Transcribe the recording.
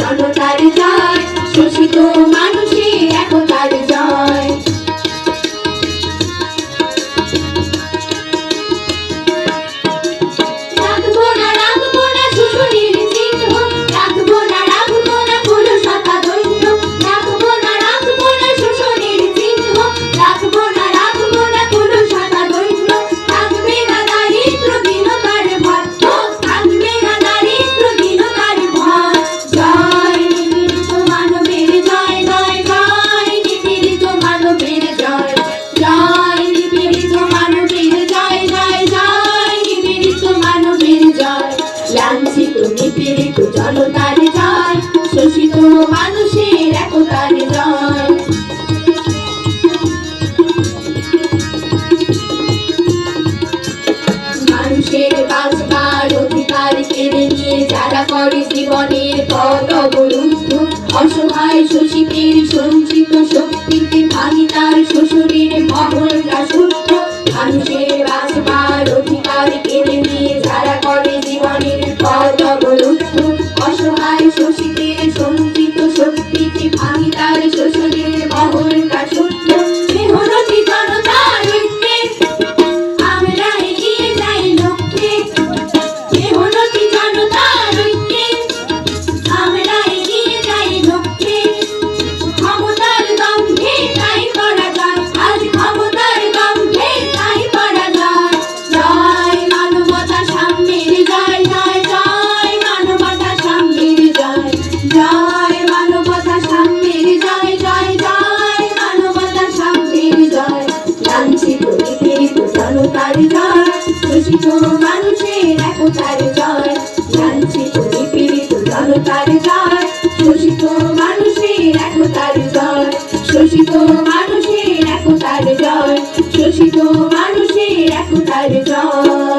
জনতার জয়। মনের কতগুরুদ্ধ অসহায় শোষিতের সঞ্চিত শক্তিতে ভাঙি শ্বশুরের মহল মানুষের একতার জয়। জানছি তুমি পীড়িত জনতার জয়। শোষিত মানুষের একতার জয়। শোষিত মানুষের একতার জয়। শোষিত মানুষের একতার জয়।